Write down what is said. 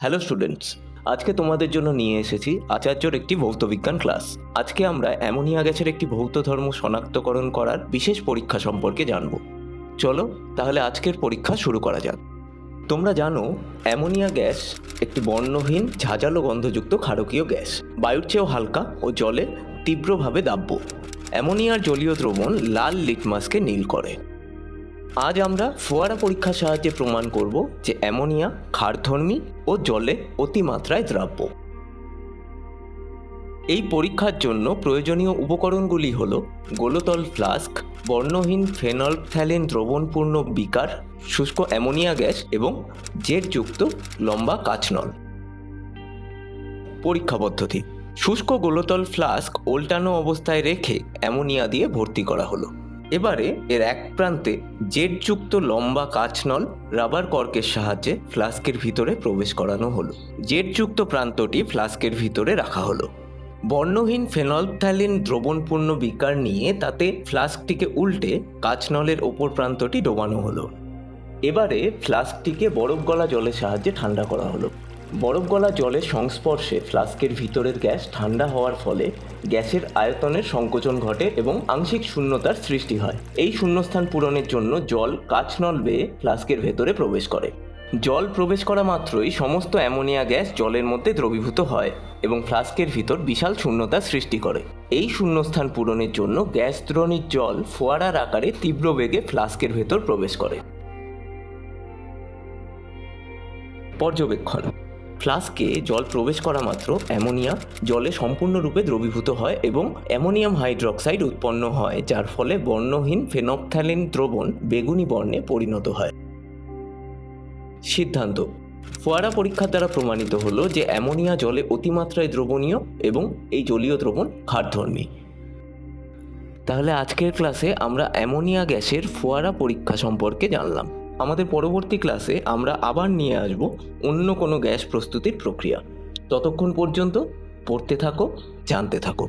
Hello students আজকে তোমাদের জন্য নিয়ে এসেছি আচার্যর একটি ভৌতবিজ্ঞান ক্লাস আজকে আমরা অ্যামোনিয়া গ্যাসের একটি ভৌত ধর্ম শনাক্তকরণ করার বিশেষ পরীক্ষা সম্পর্কে জানব। চলো, তাহলে আজকের পরীক্ষা শুরু করা যাক। তোমরা জানো, অ্যামোনিয়া গ্যাস একটি বর্ণহীন, ঝাঁঝালো গন্ধযুক্ত ক্ষারকীয় গ্যাস। বায়ুর চেয়েও হালকা ও জলে তীব্রভাবে দাব্য। অ্যামোনিয়ার জলীয় দ্রবণ লাল লিটমাসকে নীল করে। আজ আমরা ফোয়ারা পরীক্ষার সাহায্যে প্রমাণ করব যে অ্যামোনিয়া ক্ষারধর্মী ও জলে অতিমাত্রায় দ্রাব্য। এই পরীক্ষার জন্য প্রয়োজনীয় উপকরণগুলি হল গোলতল ফ্লাস্ক, বর্ণহীন ফেনল ফেনলফথ্যালিন দ্রবণপূর্ণ বিকার, শুষ্ক অ্যামোনিয়া গ্যাস এবং জেটযুক্ত লম্বা কাচনল। পরীক্ষা পদ্ধতি। শুষ্ক গোলতল ফ্লাস্ক ওল্টানো অবস্থায় রেখে অ্যামোনিয়া দিয়ে ভর্তি করা হলো। এবারে এর এক প্রান্তে জেটযুক্ত লম্বা কাচনল রাবার কর্কের সাহায্যে ফ্লাস্কের ভিতরে প্রবেশ করানো হলো। জেটযুক্ত প্রান্তটি ফ্লাস্কের ভিতরে রাখা হলো। বর্ণহীন ফেনলথ্যালিন দ্রবণপূর্ণ বিকার নিয়ে তাতে ফ্লাস্কটিকে উল্টে কাচনলের ওপর প্রান্তটি ডোবানো হলো। এবারে ফ্লাস্কটিকে বরফ গলা জলের সাহায্যে ঠান্ডা করা হলো। বরফ গলা জলের সংস্পর্শে ফ্লাস্কের ভিতরের গ্যাস ঠান্ডা হওয়ার ফলে গ্যাসের আয়তনের সংকোচন ঘটে এবং আংশিক শূন্যতার সৃষ্টি হয়। এই শূন্যস্থান পূরণের জন্য জল কাচনল বেয়ে ফ্লাস্কের ভেতরে প্রবেশ করে। জল প্রবেশ করা মাত্রই সমস্ত অ্যামোনিয়া গ্যাস জলের মধ্যে দ্রবীভূত হয় এবং ফ্লাস্কের ভিতর বিশাল শূন্যতা সৃষ্টি করে। এই শূন্যস্থান পূরণের জন্য গ্যাস দ্রণীর জল ফোয়ারার আকারে তীব্র বেগে ফ্লাস্কের ভেতর প্রবেশ করে। পর্যবেক্ষণ ফ্লাস্কে জল প্রবেশ করা মাত্র অ্যামোনিয়া জলে সম্পূর্ণরূপে দ্রবীভূত হয় এবং অ্যামোনিয়াম হাইড্রক্সাইড উৎপন্ন হয়, যার ফলে বর্ণহীন ফেনপথ্যালিন দ্রবণ বেগুনি বর্ণে পরিণত হয়। সিদ্ধান্ত। ফোয়ারা পরীক্ষার দ্বারা প্রমাণিত হলো যে অ্যামোনিয়া জলে অতিমাত্রায় দ্রবণীয় এবং এই জলীয় দ্রবণ ক্ষারধর্মী। তাহলে আজকের ক্লাসে আমরা অ্যামোনিয়া গ্যাসের ফোয়ারা পরীক্ষা সম্পর্কে জানলাম। আমাদের পরবর্তী ক্লাসে আমরা আবার নিয়ে আসব অন্য কোনো গ্যাস প্রস্তুতির প্রক্রিয়া। ততক্ষণ পর্যন্ত পড়তে থাকো, জানতে থাকো।